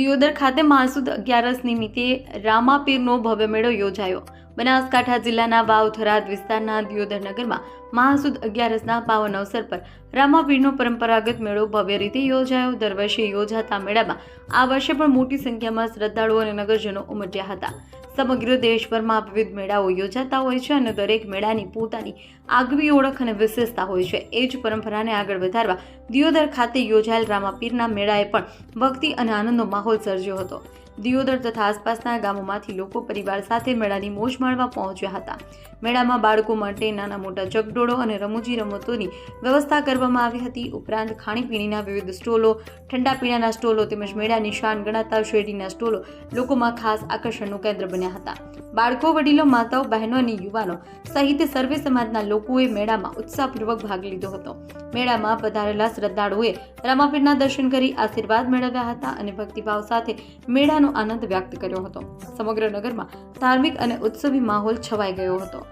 દિયોદર ખાતે મહાસુદ અગિયારસ નિમિત્તે રામાપીરનો ભવ્ય મેળો યોજાયો. બનાસકાંઠા જિલ્લાના વાવથરાદ વિસ્તારના દિયોદર નગરમાં મહાસુદ અગિયારસના પાવન અવસર પર રામાપીરનો પરંપરાગત મેળો ભવ્ય રીતે યોજાયો. દર વર્ષે યોજાતા મેળામાં આ વર્ષે પણ મોટી સંખ્યામાં શ્રદ્ધાળુઓ અને નગરજનો ઉમટ્યા હતા. સમગ્ર દેશભરમાં વિવિધ મેળાઓ યોજાતા હોય છે અને દરેક મેળાની પોતાની આગવી ઓળખ અને વિશેષતા હોય છે. એ જ પરંપરાને આગળ વધારવા દિયોદર ખાતે યોજાયેલ રામાપીરના મેળાએ પણ ભક્તિ અને આનંદનો માહોલ સર્જ્યો હતો. દિયોદર તથા આસપાસના ગામોમાંથી લોકો પરિવાર સાથે મેળાની મોજ માણવા પહોંચ્યા હતા. મેળામાં બાળકો માટે નાના મોટા ચકડોળો અને રમૂજી રમતોની વ્યવસ્થા કરવામાં આવી હતી. ઉપરાંત ખાણીપીણીના વિવિધ સ્ટોલો, ઠંડા પીણાના સ્ટોલો તેમજ મેળાની શાન ગણાતા શેરડીના સ્ટોલો લોકોમાં ખાસ આકર્ષણનું કેન્દ્ર બન્યા હતા. બાળકો, વડીલો, માતાઓ, બહેનો અને યુવાનો સહિત સર્વે સમાજના લોકોએ મેળામાં ઉત્સાહપૂર્વક ભાગ લીધો હતો. મેળામાં પધારેલા શ્રદ્ધાળુઓએ રામાપીરના દર્શન કરી આશીર્વાદ મેળવ્યા હતા અને ભક્તિભાવ સાથે મેળાનો આનંદ વ્યક્ત કર્યો હતો. સમગ્ર નગરમાં ધાર્મિક અને ઉત્સવી માહોલ છવાઈ ગયો હતો.